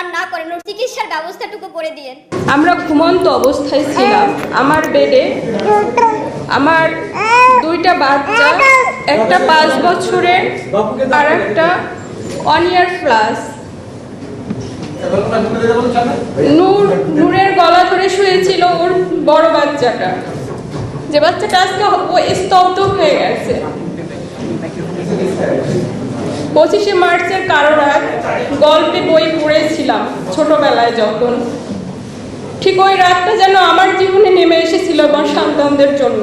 আর না করেন, ওর চিকিৎসার ব্যবস্থাটুকু করে দিয়েন। আমরা ঘুমন্ত অবস্থায় ছিলাম। আমার বেডে আমার দুইটা বাচ্চা, একটা পাঁচ বছরের আর একটা ওয়ান ইয়ার প্লাস নূর, নূরের গলা ধরে শুয়েছিল ওর বড় বাচ্চাটা। যে বাচ্চাটা আজকে স্তব্ধ হয়ে গেছে। পঁচিশে মার্চের কারণ আর গল্পে বই পড়েছিলাম ছোটবেলায় যখন। ঠিক ওই রাতটা যেন আমার জীবনে নেমে এসেছিল আমার সন্তানদের জন্য।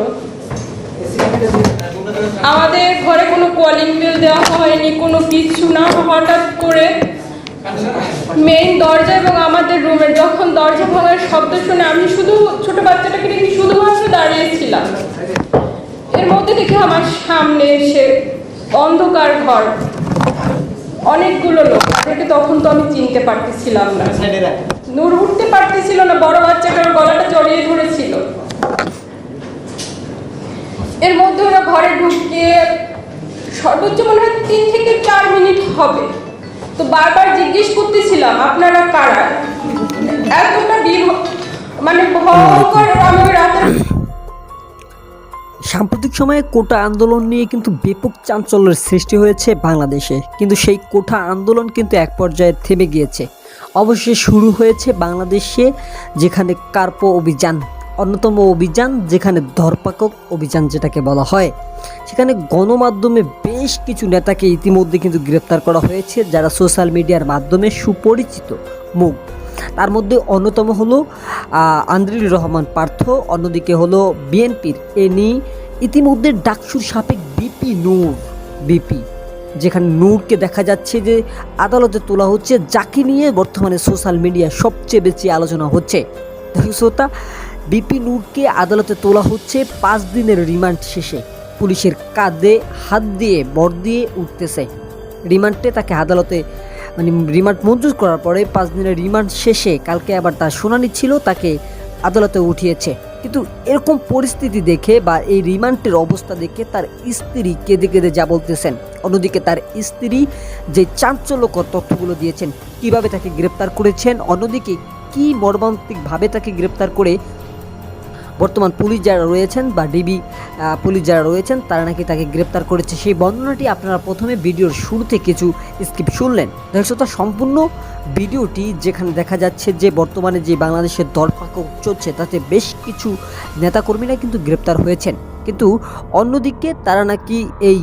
আমাদের ঘরে কোনো কলিং বিল দেওয়া হয়নি, কোনো কিছু না। হঠাৎ করে মেইন দরজা এবং আমাদের রুমের যখন দরজা ভাঙার শব্দ শুনে আমি শুধু ছোট বাচ্চাটাকে দেখে শুধুমাত্র দাঁড়িয়েছিলাম এর মধ্যে দেখে আমার সামনে এসে অন্ধকার ঘর। অনেকগুলো লোক তাদেরকে তখন তো আমি চিনতে পারতেছিলাম না। নূর উঠতে পারতেছিল না বড় বাচ্চাটার গলাটা জড়িয়ে ধরেছিল। এর মধ্যে ওরা ঘরে ঢুকে সর্বোচ্চ মনে হয় তিন থেকে চার মিনিট হবে। তো বারবার জিজ্ঞেস করতেছিলাম আপনারা কারা? এতটা মানে ভয়ঙ্কর আমি রাতের সাম্প্রতিক সময়ে কোটা আন্দোলন নিয়ে কিন্তু ব্যাপক চাঞ্চল্যের সৃষ্টি হয়েছে বাংলাদেশে। কিন্তু সেই কোটা আন্দোলন কিন্তু এক পর্যায়ে থেমে গিয়েছে। অবশ্যই শুরু হয়েছে বাংলাদেশে যেখানে কার্পো অভিযান, অন্যতম অভিযান যেখানে ধরপাকক অভিযান যেটাকে বলা হয়। সেখানে গণমাধ্যমে বেশ কিছু নেতাকে ইতিমধ্যে কিন্তু গ্রেপ্তার করা হয়েছে, যারা সোশ্যাল মিডিয়ার মাধ্যমে সুপরিচিত মুখ। তার মধ্যে অন্যতম হলো আন্দ্রিল রহমান পার্থ, অন্যদিকে হলো বিএনপির এনি ইতিমধ্যে ডাকসুর সাপেক বিপি নূর, বিপি, যেখানে নূরকে দেখা যাচ্ছে যে আদালতে তোলা হচ্ছে, যাকে নিয়ে বর্তমানে সোশ্যাল মিডিয়া সবচেয়ে বেশি আলোচনা হচ্ছে। শ্রোতা, বিপি নূরকে আদালতে তোলা হচ্ছে পাঁচ দিনের রিমান্ড শেষে। পুলিশের কাঁধে হাত দিয়ে বর দিয়ে উঠতেছে। রিমান্ডে তাকে আদালতে মানে রিমান্ড মঞ্জুর করার পরে পাঁচ দিনের রিমান্ড শেষে কালকে আবার তার শুনানি ছিল, তাকে আদালতে উঠিয়েছে। কিন্তু এরকম পরিস্থিতি দেখে বা এই রিমান্ডের অবস্থা দেখে তার স্ত্রী কেঁদে কেঁদে যা বলতেছেন। অন্যদিকে তার স্ত্রী যে চাঞ্চল্যকর তথ্যগুলো দিয়েছেন, কীভাবে তাকে গ্রেপ্তার করেছেন, অন্যদিকে কী মর্মান্তিকভাবে তাকে গ্রেপ্তার করে বর্তমান পুলিশ যারা রয়েছেন বা ডিবি পুলিশ যারা রয়েছেন, তারা নাকি তাকে গ্রেপ্তার করেছে। সেই বর্ণনাটি আপনারা প্রথমে ভিডিওর শুরুতে কিছু স্কিপ শুনলেন। দর্শক সম্পূর্ণ ভিডিওটি যেখানে দেখা যাচ্ছে যে বর্তমানে যে বাংলাদেশের দরপাক চলছে, তাতে বেশ কিছু নেতাকর্মীরা কিন্তু গ্রেপ্তার হয়েছেন। কিন্তু অন্যদিকে তারা নাকি এই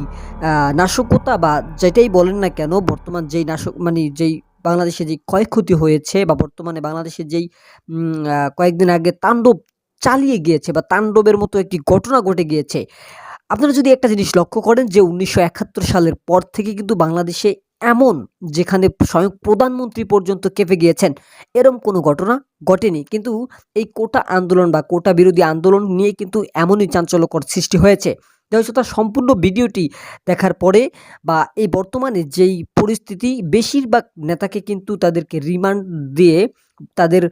নাশকতা বা যেটাই বলেন না কেন, বর্তমান যেই নাশক মানে যেই বাংলাদেশে যেই ক্ষয়ক্ষতি হয়েছে বা বর্তমানে বাংলাদেশের যেই কয়েকদিন আগে তাণ্ডব চালিয়ে গিয়েছে বা তাণ্ডবের মতো একটি ঘটনা ঘটে গিয়েছে। আপনারা যদি একটা জিনিস লক্ষ্য করেন যে উনিশশো একাত্তর সালের পর থেকে কিন্তু বাংলাদেশে এমন যেখানে স্বয়ং প্রধানমন্ত্রী পর্যন্ত কেঁপে গিয়েছেন, এরম কোনো ঘটনা ঘটেনি। কিন্তু এই কোটা আন্দোলন বা কোটা বিরোধী আন্দোলন নিয়ে কিন্তু এমনই চাঞ্চল্যকর সৃষ্টি হয়েছে। তার সম্পূর্ণ ভিডিওটি দেখার পরে বা এই বর্তমানে যেই পরিস্থিতি, বেশিরভাগ নেতাকে কিন্তু তাদেরকে রিমান্ড দিয়ে তাদের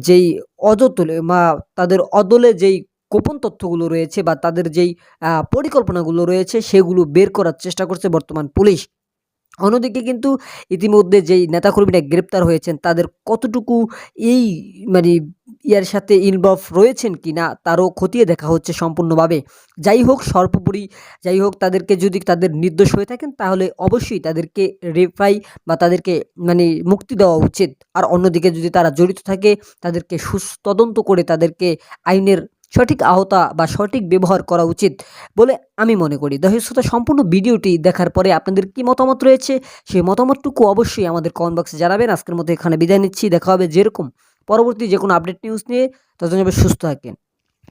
যেই অদতলে বা তাদের অদলে যেই গোপন তথ্যগুলো রয়েছে বা তাদের যেই পরিকল্পনাগুলো রয়েছে সেগুলো বের করার চেষ্টা করছে বর্তমান পুলিশ। অন্যদিকে কিন্তু ইতিমধ্যে যেই নেতাকর্মীরা গ্রেপ্তার হয়েছেন তাদের কতটুকু এই মানে ইয়ার সাথে ইনভলভ রয়েছেন কি না, তারও খতিয়ে দেখা হচ্ছে সম্পূর্ণভাবে। যাই হোক, সর্বোপরি যাই হোক, তাদেরকে যদি তাদের নির্দোষ হয়ে থাকেন, তাহলে অবশ্যই তাদেরকে রেফাই বা তাদেরকে মানে মুক্তি দেওয়া উচিত। আর অন্যদিকে যদি তারা জড়িত থাকে, তাদেরকে সুতদন্ত করে তাদেরকে আইনের সঠিক আহতা বা সঠিক ব্যবহার করা উচিত বলে আমি মনে করি। শ্রোতা, সম্পূর্ণ ভিডিওটি দেখার পরে আপনাদের কি মতামত রয়েছে, সেই মতামতটুকু অবশ্যই আমাদের কমেন্ট বক্সে জানাবেন। আজকের মধ্যে এখানে বিদায় নিচ্ছি, দেখা হবে যেরকম পরবর্তী যে কোনো আপডেট নিউজ নিয়ে ততজন সুস্থ থাকেন।